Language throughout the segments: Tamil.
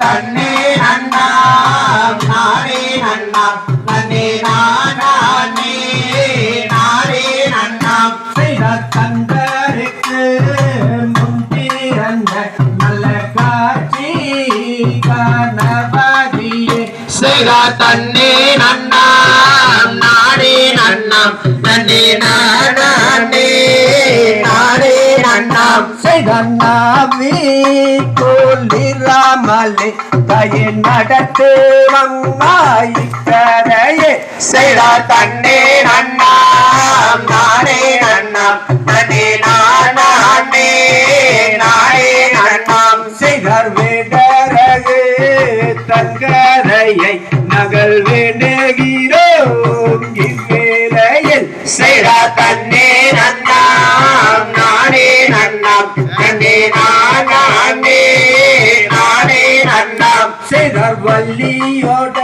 தன்னே நன்னா நானே நன்னா நன்னே நானே நானே நன்னா. செய்த முந்திரந்த நல்ல காட்சி கணபதியே. சேரா தன்னே நானே நானே நன்னா செய்த நாவி கொள்ளிராமலே தய நடத்து வங்காயிக்கரையே சேரா தன்னே நன்னா நானே நன்னா நன்னே நானே நானே நன்னா செய்தார் வேடரகு தங்கரையை நகல் வேண்டுகிறோம் சேரா தன்னே நன்னாம் நானே நன்னாம் நன்னே நானே நானே நன்னாம். செய்தார் வள்ளியோட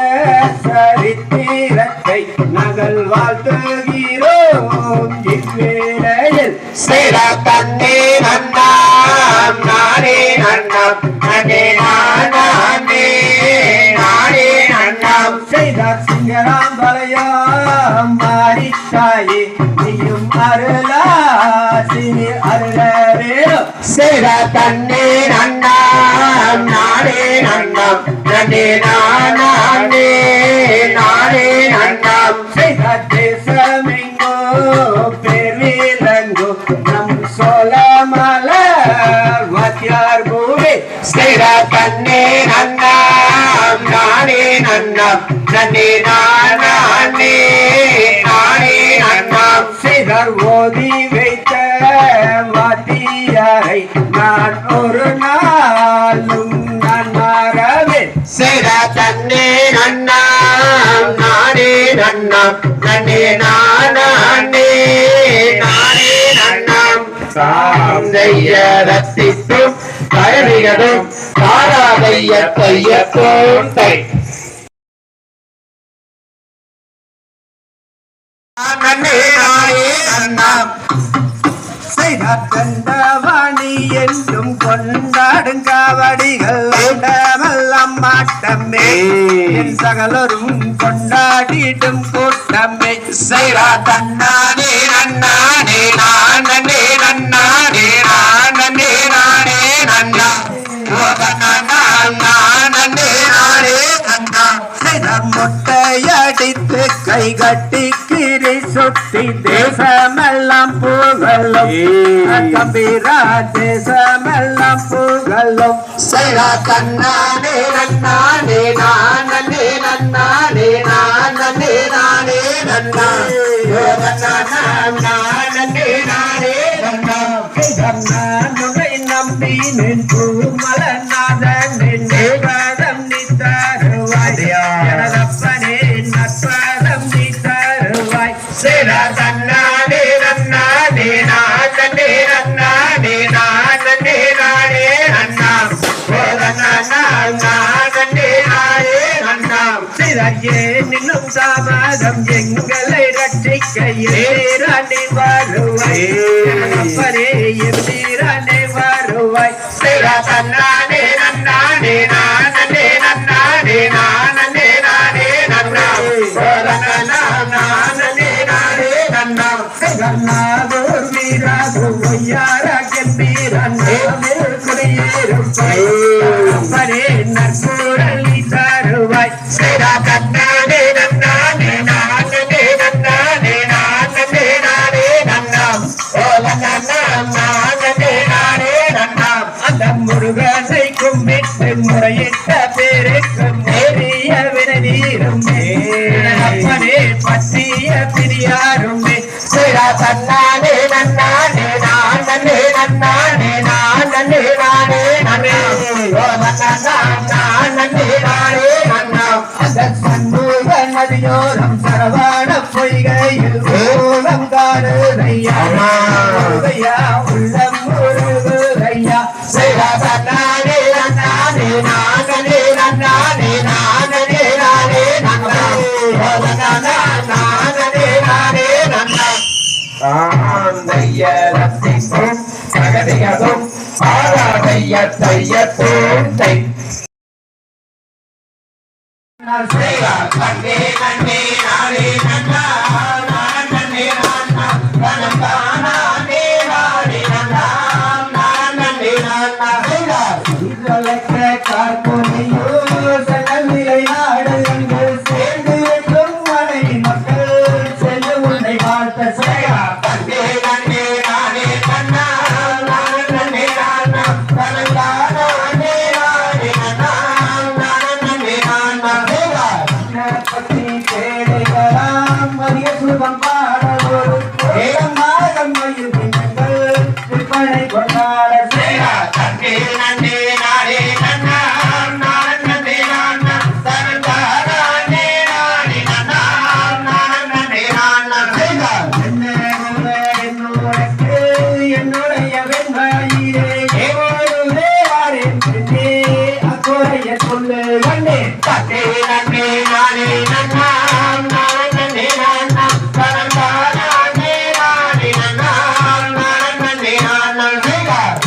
சரித்திரத்தை நகல் வாழ்த்துகிறோம் இவ்வேளையில் சேரா தன்னே நன்னாம் நானே நன்னாம் நன்னே நானே செய்தார் சிங்கராம்பலையாம் மாரித்தாயே நீயும் அருளாசினி அருளவேலோ சேரா தன்னே நன்னாம் நானே நன்னாம் நன்னே நானே நானே நன்னாம். செய்தார் தேசமெங்கோ பெருவிலங்கோ நம் சோழமல வாத்தியார் பூவே சேரா தன்னே நன்னாம் நானே நன்னாம் நன்னே நானே. நானே நன்னாம் செய்தார் ஓதி வைத்த வாத்தியாரை நான் ஒரு நாளும் நான் மாறவே சேரா தன்னே நன்னாம் நானே நன்னே நானே நானே. சாம் செய்ய ரசிக்கும் கழவிகளும் தாராதைய தைய தோண்டை கண்டவாணி என்றும் கொண்டாடும் காவடிகள் ஆண்டமெல்லாம் மாட்டமே. என் சகலரும் கொண்டாடிடும் கூட்டமே. சேரா தன்னானே நன்னானே கை கட்டி கிரி சுத்தி தேசமெல்லாம் புகழும் கம்பீரா தேசமெல்லாம் புகழும் சேரா தன்னானே நன்னானே நானே நன்னானே நானே நானே நன்னா. நானே நானே நன்னா. நம்பி நின்று. நன்னாம் சிறையே நின்னும் தாமதம் எங்களை ரட்சிக்க ஏறாண்டி வருவாய் எனதப்பனே எதிராண்டி வருவாய் சேரா தன்னானே நன்னானே நானே முறையிட்ட பேருக்கு மேறிய வினவீரும் அப்பனே பற்றிய பிரியாரும் நானே நானே நானே அந்த சண்முக நதியோரம் பொய்கையில் ஓலம் செய்ய செய்ய பேசை கண்ணே கண்ணே நாளே நன்றா கண்ணே நான் வாழ்த்த செய்யா manteiga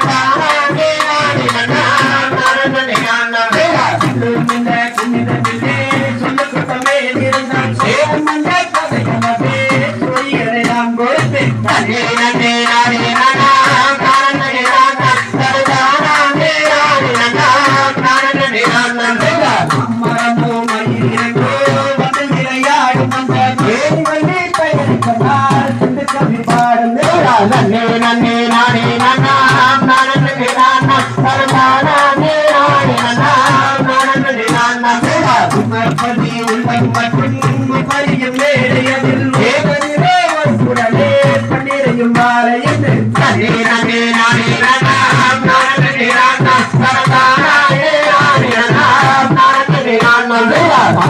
Bye-bye.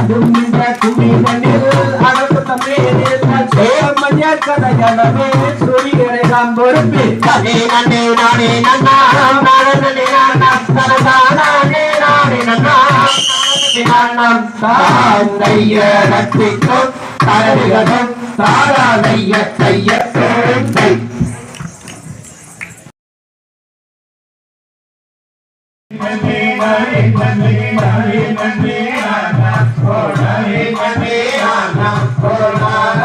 நடுங்கின்ற குடி மண்ணில் அரசு தமிழில் சேரமணிய கதையளவே சுழிகளை நாம் பொறுப்பு நானே நன்னே நானே நன்னா நானே நானா நானே Hold on,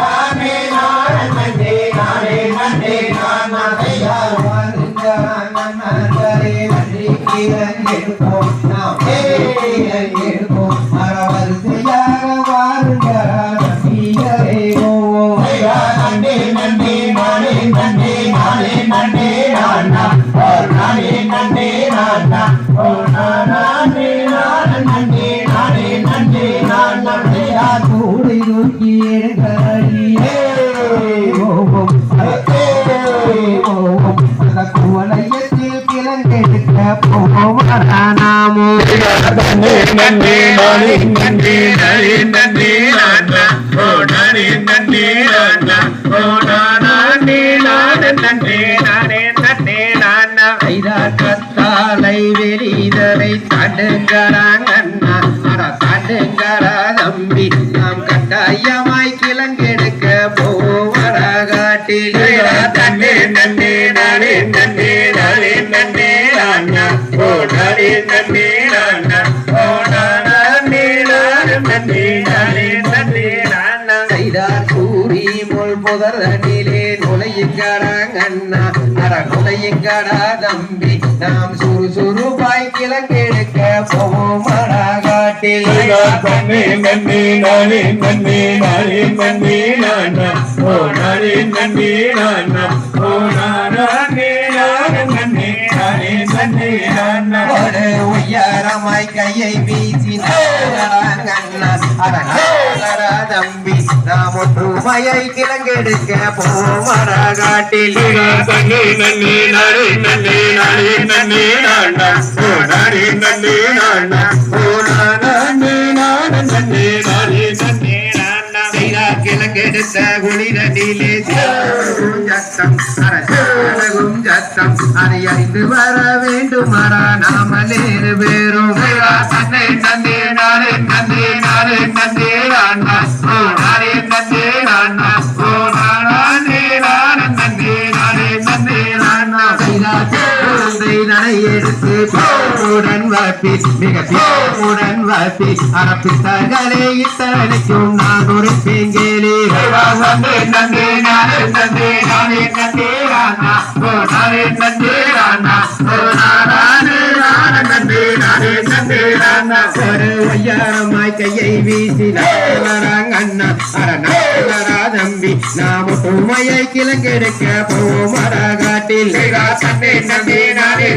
உலகத்தில் கிளங்கெடுக்க போவரானாமோ நன்றி நன்றி நன்றி நன்றி நன்றி நன்றி நன்றி நானே நன்றி கத்தாலை வெளிதரை தடுங்கரா தம்பி. நாம் கட்டாயமாய் கிளங்கெடுக்க போவரகாட்டில் நானா செய்தார் கூறி முள் புதரனிலே நுழையுங்கடாங்கண்ணா. அட நுழையுங்கடா தம்பி நாம் சுறு சுறுப்பாய் போவோம் காட்டில் நன்னே நன்னே நானே நன்னே நானே நன்னே நானா. ஓ நானா ஓ ஒரு உயரமாய் கையை வீசினாங்கண்ணா அட நாங்களடா தம்பி நாம் ஒற்றுமையை கிழங்கெடுக்க போமரா காட்டில் நன்னே கிழங்கெடுத்த குளிரடிலே சத்தம் சத்தம் அதை அறிந்து வர வேண்டுமடா. நாமலேறு பேரும் நன்னே நன்னே நானே நன்னே நானே நன்னே நானா ஓ நானே நன்னே நானா ஓ நானே நானே நன்னே நானே நன்னே நானா செய்தார் எடுத்து போருடன் வாப்பி மிக போருடன் வாப்பி அரப்பித்தர்களே இத்தனைக்கும் நான் ஒரு பெங்கேலி நானா ஓ நானே நன்னே நானா ஓ நானே நானே நன்னே ஒரு ஐயாரமாய் கையை வீசி அண்ணா அரணா தம்பி நாம் உண்மையை போவோம் காட்டில் நானே நானே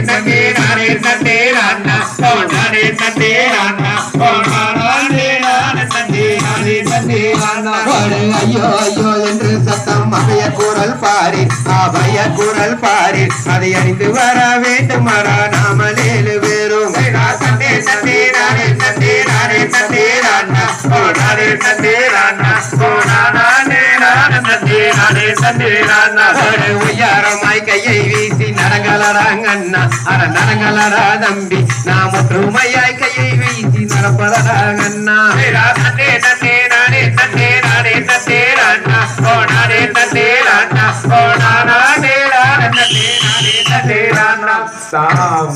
ஓ நானே ஓ நானே ஐயோ குரல் பாரி. அபய குரல் பாரி. அதை அறிந்து வர வேண்டுமடா நாமலேலு வேறும் நானே நானே ஓ நானே ஓ நானே நானே நானே உயரமாய் கையை வீசி நடங்கலடாங்கண்ணா அட நடங்கலடா தம்பி. நாம் ஒற்றுமையாய் கையை வீசி நடப்பதடாங்கண்ணா நன்னே நன்னே நானா